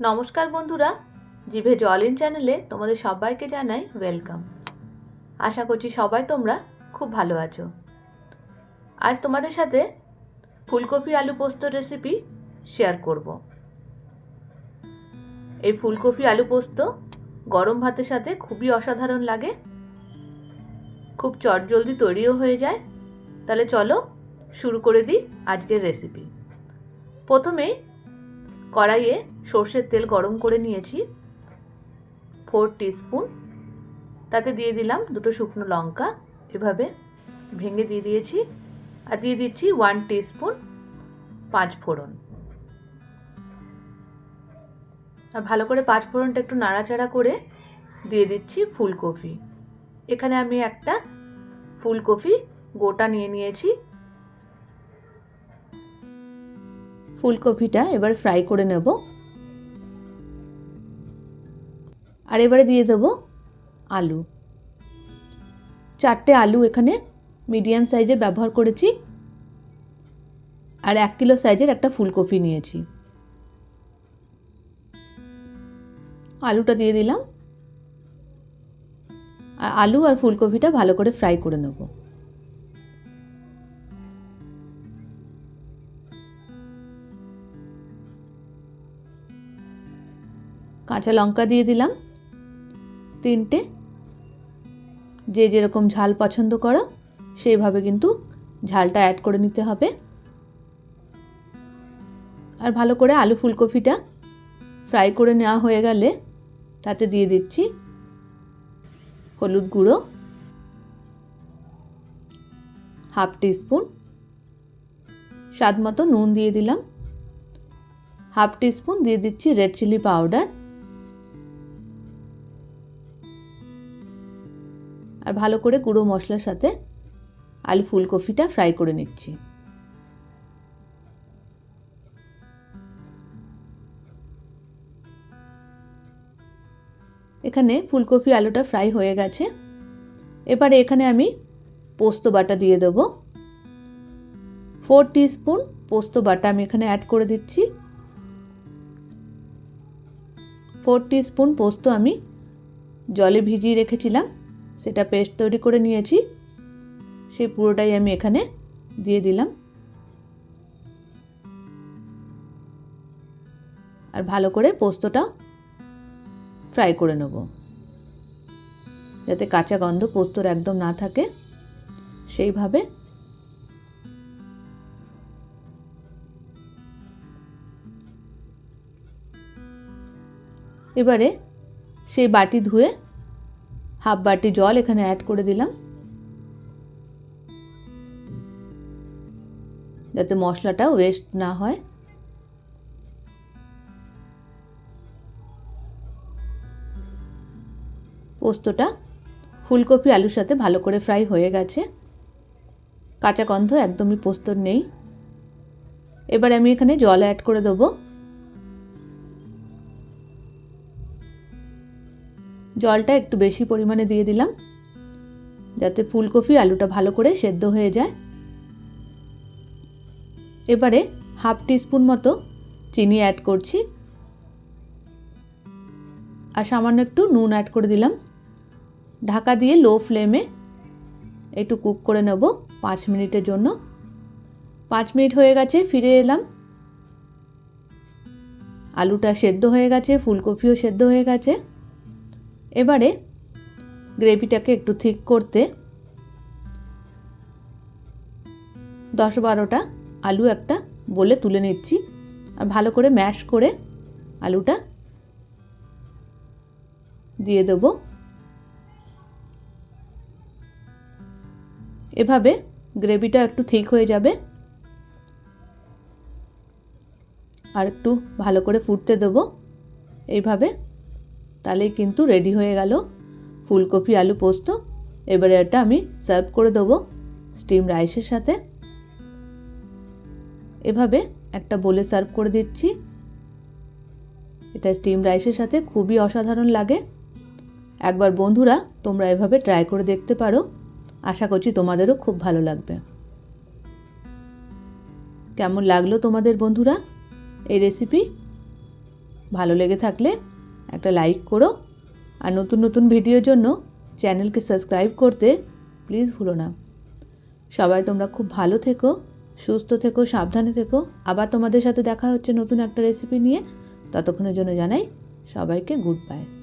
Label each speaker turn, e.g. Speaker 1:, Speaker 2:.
Speaker 1: নমস্কার বন্ধুরা, জিভে জলিন চ্যানেলে তোমাদের সবাইকে জানাই ওয়েলকাম। আশা করছি সবাই তোমরা খুব ভালো আছো। আজ তোমাদের সাথে ফুলকপি আলু পোস্ত রেসিপি শেয়ার করব। এই ফুলকপি আলু পোস্ত গরম ভাতের সাথে খুবই অসাধারণ লাগে। খুব চটজলদি তৈরিও হয়ে যায়। তাহলে চলো শুরু করে দিই আজকের রেসিপি প্রথমেই কড়াইয়ে সর্ষের তেল গরম করে নিয়েছি ফোর টিস্পুন তাতে দিয়ে দিলাম দুটো শুকনো লঙ্কা, এভাবে ভেঙে দিয়ে দিয়েছি, আর দিয়ে দিচ্ছি ওয়ান টিস্পুন পাঁচ ফোড়ন। আর ভালো করে পাঁচ ফোড়নটা একটু নাড়াচাড়া করে দিয়ে দিচ্ছি ফুলকপি। এখানে আমি একটা ফুলকপি গোটা নিয়ে নিয়েছি ফুলকপিটা এবার ফ্রাই করে নেব। আর এবারে দিয়ে দেব আলু। চারটে আলু এখানে মিডিয়াম সাইজের ব্যবহার করেছি। আর এক কিলো সাইজের একটা ফুলকপি নিয়েছি। আলুটা দিয়ে দিলাম। আর আলু আর ফুলকপিটা ভালো করে ফ্রাই করে নেব। কাঁচা লঙ্কা দিয়ে দিলাম। তিনটে। যে যেরকম ঝাল পছন্দ করো, সেইভাবে কিন্তু ঝালটা অ্যাড করে নিতে হবে। আর ভালো করে আলু ফুলকপিটা ফ্রাই করে নেওয়া হয়ে গেলে তাতে দিয়ে দিচ্ছি হলুদ গুঁড়ো, হাফ টিস্পুন, স্বাদ মতো নুন দিয়ে দিলাম। হাফ টিস্পুন দিয়ে দিচ্ছি রেড চিলি পাউডার। আর ভালো করে গুঁড়ো মশলার সাথে আলু ফুলকপিটা ফ্রাই করে নিচ্ছি। এখানে ফুলকপি আলুটা ফ্রাই হয়ে গেছে। এবারে এখানে আমি পোস্ত বাটা দিয়ে দেবো। ফোর স্পুন পোস্ত বাটা আমি এখানে অ্যাড করে দিচ্ছি। ফোর স্পুন পোস্ত আমি জলে ভিজিয়ে রেখেছিলাম। সেটা পেস্ট তৈরি করে নিয়েছি। সেই পুরোটাই আমি এখানে দিয়ে দিলাম। আর ভালো করে পোস্তটা ফ্রাই করে নেব। যাতে কাঁচা গন্ধ পোস্তর একদম না থাকে। সেইভাবে এবারে সেই বাটি ধুয়ে হাফ বাটি জল এখানে অ্যাড করে দিলাম। যাতে মশলাটা ওয়েস্ট না হয়। পোস্তটা ফুলকপি, আলুর সাথে ভালো করে ফ্রাই হয়ে গেছে। কাঁচা গন্ধ, একদমই পোস্তর নেই। এবার আমি এখানে জল অ্যাড করে দেবো। জলটা একটু বেশি পরিমাণে দিয়ে দিলাম, যাতে ফুলকপি আলুটা ভালো করে সেদ্ধ হয়ে যায়। এবারে হাফ টিস্পুন মতো চিনি অ্যাড করছি। আর সামান্য একটু নুন অ্যাড করে দিলাম। ঢাকা দিয়ে লো ফ্লেমে একটু কুক করে নেব পাঁচ মিনিটের জন্য। পাঁচ মিনিট হয়ে গেছে, ফিরে এলাম। আলুটা সেদ্ধ হয়ে গেছে, ফুলকপিও সেদ্ধ হয়ে গেছে। এবারে গ্রেভিটাকে একটু ঠিক করতে দশ বারোটা আলু একটা বলে তুলে নিচ্ছি আর ভালো করে ম্যাশ করে আলুটা দিয়ে দেব। এভাবে গ্রেভিটা একটু ঠিক হয়ে যাবে। আর একটু ভালো করে ফুটতে দেবো। এইভাবে তাহলেই কিন্তু রেডি হয়ে গেল। ফুলকপি, আলু পোস্ত, এবারে এটা আমি সার্ভ করে দেবো স্টিম রাইসের সাথে। এভাবে একটা বলে সার্ভ করে দিচ্ছি। এটা স্টিম রাইসের সাথে খুবই অসাধারণ লাগে। একবার বন্ধুরা, তোমরা এভাবে ট্রাই করে দেখতে পারো। আশা করছি তোমাদেরও খুব ভালো লাগবে। কেমন লাগল তোমাদের বন্ধুরা? এই রেসিপি ভালো লেগে থাকলে একটা লাইক করো। আর নতুন নতুন ভিডিওর জন্য চ্যানেলকে সাবস্ক্রাইব করতে প্লিজ ভুলো না। সবাই তোমরা খুব ভালো থেকো, সুস্থ থেকো, সাবধানে থেকো। আবার তোমাদের সাথে দেখা হচ্ছে নতুন একটা রেসিপি নিয়ে। ততক্ষণের জন্য জানাই সবাইকে গুড বাই